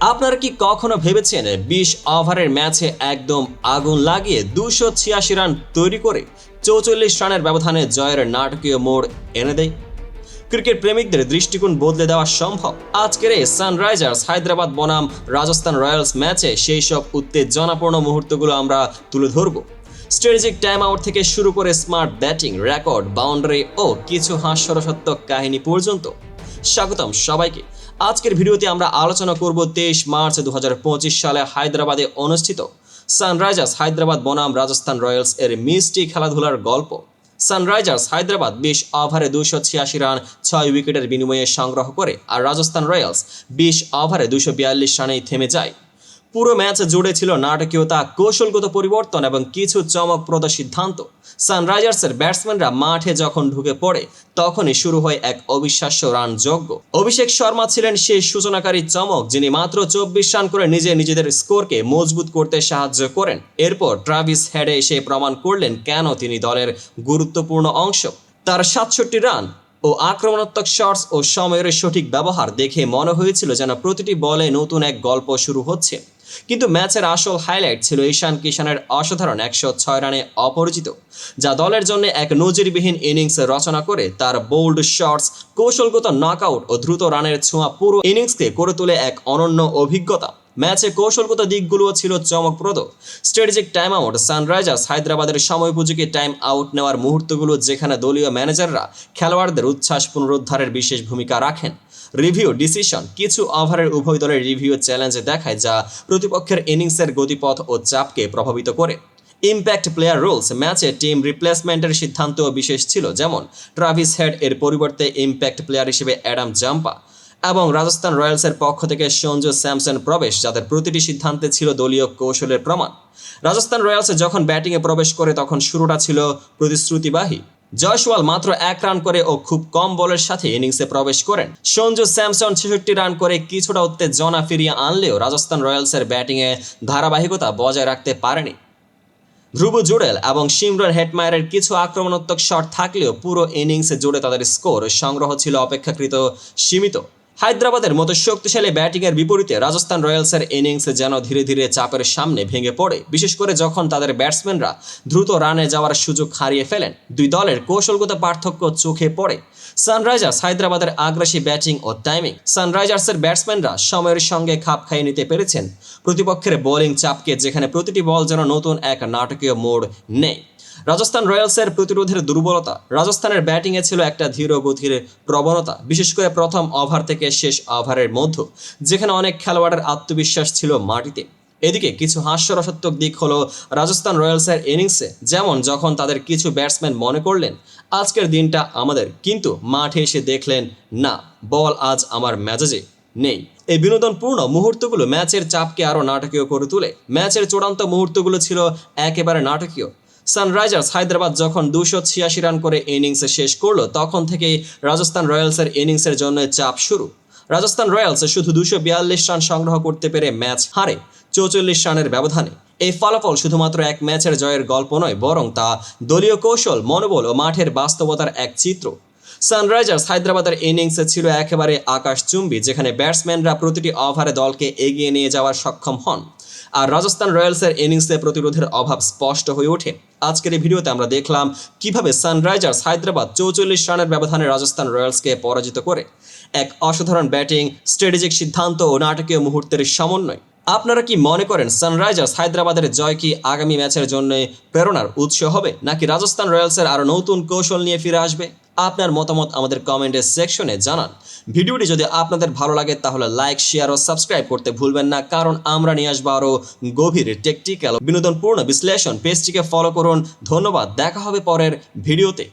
আপনারা কি কখনো ভেবেছেন বিশ ওভারের ম্যাচে একদম আগুন লাগিয়ে দুশো ছিয়াশি রান তৈরি করে চৌচল্লিশ রানের ব্যবধানে জয়ের নাটকীয় মোড় এনে দেয়? ক্রিকেট প্রেমিকদের দৃষ্টিকোণ বদলে দেওয়া সম্ভব। আজকের এই সানরাইজার্স হায়দ্রাবাদ বনাম রাজস্থান রয়্যালস ম্যাচে সেই সব উত্তেজনাপূর্ণ মুহূর্তগুলো আমরা তুলে ধরব। স্ট্র্যাটেজিক টাইম আউট থেকে শুরু করে স্মার্ট ব্যাটিং, রেকর্ড, বাউন্ডারি ও কিছু হাস্যরসাত্মক কাহিনী পর্যন্ত। স্বাগতম সবাইকে। আজকের ভিডিওতে আমরা আলোচনা করব তেইশ মার্চ দু হাজার পঁচিশ সালে হায়দ্রাবাদে অনুষ্ঠিত সানরাইজার্স হায়দ্রাবাদ বনাম রাজস্থান রয়্যালস এর মিষ্টি খেলাধুলার গল্প। সানরাইজার্স হায়দ্রাবাদ বিশ ওভারে দুশো ছিয়াশি রান, ছয় উইকেটের বিনিময়ে সংগ্রহ করে, আর রাজস্থান রয়্যালস বিশ ওভারে দুশো বিয়াল্লিশ রানেই থেমে যায়। পুরো ম্যাচ জুড়ে ছিল নাটকীয়তা, কৌশলগত পরিবর্তন এবং কিছু চমকপ্রদ সিদ্ধান্ত। সানরাইজার্সের ব্যাটসম্যানরা মাঠে যখন ঢুকে পড়ে, তখনই শুরু হয় এক অবিশ্বাস্য রান যজ্ঞ। অভিষেক শর্মা ছিলেন সেই সূচনাকারী চমক, যিনি মাত্র চব্বিশ রান করে নিজে নিজেদের স্কোরকে মজবুত করতে সাহায্য করেন। এরপর ট্রাভিস হেডে এসে প্রমাণ করলেন কেন তিনি দলের গুরুত্বপূর্ণ অংশ। তার সাতষট্টি রান ও আক্রমণাত্মক শটস ও সময়ের সঠিক ব্যবহার দেখে মনে হয়েছিল যেন প্রতিটি বলে নতুন এক গল্প শুরু হচ্ছে। কিন্তু ম্যাচের আসল হাইলাইট ছিল ঈশান কিষানের অসাধারণ একশো ছয় রানে অপরিচিত যা দলের জন্য এক নজিরবিহীন ইনিংস রচনা করে তার বোল্ড শটস কৌশলগত নকআউট ও দ্রুত রানের ছোঁয়া পুরো ইনিংসকে করে তোলে এক অনন্য অভিজ্ঞতা। ম্যাচে কৌশলগত দিকগুলোও ছিল চমকপ্রদ। স্ট্র্যাটেজিক টাইম আউট, সানরাইজার্স, হায়দ্রাবাদের সময়োপযোগী টাইম আউট নেওয়ার মুহূর্তগুলো যেখানে দলীয় ম্যানেজাররা খেলোয়াড়দের উচ্ছ্বাস পুনরুদ্ধারের বিশেষ ভূমিকা রাখেন। রিভিউ, ডিসিশন, কিছু ওভারের উভয় দলের রিভিউ চ্যালেঞ্জে দেখায় যা প্রতিপক্ষের ইনিংসের গতিপথ ও চাপকে প্রভাবিত করে। ইম্প্যাক্ট প্লেয়ার রুলস, ম্যাচে টিম রিপ্লেসমেন্টের সিদ্ধান্তও বিশেষ ছিল, যেমন ট্রাভিস হেড এর পরিবর্তে ইম্প্যাক্ট প্লেয়ার হিসেবে অ্যাডাম জাম্পা। এবং রাজস্থান রয়্যালসের পক্ষ থেকে সঞ্জু স্যামসন প্রবেশ, যাদের প্রতিটি সিদ্ধান্তে ছিল দলীয় কৌশলের প্রমাণ। রাজস্থান রয়্যালসে যখন ব্যাটিংয়ে প্রবেশ করে, তখন শুরুটা ছিল প্রতিশ্রুতিবাহী। জয়সওয়াল মাত্র এক রান করে ও খুব কম বলের সাথে ইনিংসে প্রবেশ করেন। সঞ্জু স্যামসন ছেষট্টি রান করে কিছুটা উত্তেজনা ফিরিয়ে আনলেও রাজস্থান রয়্যালসের ব্যাটিংয়ে ধারাবাহিকতা বজায় রাখতে পারেনি। ধ্রুব জুডেল এবং সিমরন হেটমায়ারের কিছু আক্রমণাত্মক শট থাকলেও পুরো ইনিংসে জুড়ে তাদের স্কোর সংগ্রহ ছিল অপেক্ষাকৃত সীমিত। হায়দ্রাবাদের মতো শক্তিশালী ব্যাটিংয়ের বিপরীতে রাজস্থান রয়্যালসের ইনিংস যেন ধীরে ধীরে চাপের সামনে ভেঙে পড়ে, বিশেষ করে যখন তাদের ব্যাটসম্যানরা দ্রুত রানে যাওয়ার সুযোগ হারিয়ে ফেলেন, দুই দলের কৌশলগত পার্থক্য চোখে পড়ে। সানরাইজার্স হায়দ্রাবাদের আগ্রাসী ব্যাটিং ও টাইমিং, সানরাইজার্সের ব্যাটসম্যানরা সময়ের সঙ্গে খাপ খাইয়ে নিতে পেরেছেন। প্রতিপক্ষের বোলিং চাপকে যেখানে প্রতিটি বল যেন নতুন এক নাটকীয় মোড় নেয়। রাজস্থান রয়্যালসের প্রতিরোধের দুর্বলতা, রাজস্থানের ব্যাটিংয়ে ছিল একটা ধীর গতির প্রবণতা, বিশেষ করে প্রথম ওভার থেকে শেষ ওভারের মধ্য, যেখানে অনেক খেলোয়াড়ের আত্মবিশ্বাস ছিল মাটিতে। এদিকে কিছু হাস্যরসাত্মক দিক হলো রাজস্থান রয়্যালসের ইনিংসে, যেমন যখন তাদের কিছু ব্যাটসম্যান মনে করলেন, আজকের দিনটা আমাদের, কিন্তু মাঠে এসে দেখলেন, না, বল আজ আমার মেজাজে নেই। এই বিনোদনপূর্ণ মুহূর্তগুলো ম্যাচের চাপকে আরও নাটকীয় করে তুলে। ম্যাচের চূড়ান্ত মুহূর্তগুলো ছিল একেবারে নাটকীয়। সানরাইজার্স হায়দ্রাবাদ যখন দুশো ছিয়াশি রান করে ইনিংসে শেষ করল, তখন থেকেই রাজস্থান রয়্যালসের ইনিংসের জন্য চাপ শুরু। রাজস্থান রয়্যালস শুধু দুশো বিয়াল্লিশ রান সংগ্রহ করতে পেরে ম্যাচ হারে চৌচল্লিশ রানের ব্যবধানে। এই ফলাফল শুধুমাত্র এক ম্যাচের জয়ের গল্প নয়, বরং তা দলীয় কৌশল, মনোবল ও মাঠের বাস্তবতার এক চিত্র। সানরাইজার্স হায়দ্রাবাদের ইনিংসে ছিল একেবারে আকাশচুম্বী, যেখানে ব্যাটসম্যানরা প্রতিটি ওভারে দলকে এগিয়ে নিয়ে যাওয়ার সক্ষম হন। আর রাজস্থান রয়্যালসের ইনিংসে প্রতিরোধের অভাব স্পষ্ট হয়ে ওঠে। আজকের এই ভিডিওতে আমরা দেখলাম কীভাবে সানরাইজার্স হায়দ্রাবাদ চৌচল্লিশ রানের ব্যবধানে রাজস্থান রয়্যালসকে পরাজিত করে। এক অসাধারণ ব্যাটিং, স্ট্র্যাটেজিক সিদ্ধান্ত ও নাটকীয় মুহূর্তের সমন্বয়। আপনারা কি মনে করেন সানরাইজার্স হায়দ্রাবাদের জয় কি আগামী ম্যাচের জন্য প্রেরণার উৎস হবে, নাকি রাজস্থান রয়্যালসের আরও নতুন কৌশল নিয়ে ফিরে আসবে? আপনার মতামত আমাদের কমেন্টের সেকশনে জানান। ভিডিওটি যদি আপনাদের ভালো লাগে, তাহলে লাইক শেয়ার ও সাবস্ক্রাইব করতে ভুলবেন না, কারণ আমরা নিয়ে আসব আরও গভীর টেকটিক্যাল বিনোদনপূর্ণ বিশ্লেষণ। পেজটিকে ফলো করুন। ধন্যবাদ। দেখা হবে পরের ভিডিওতে।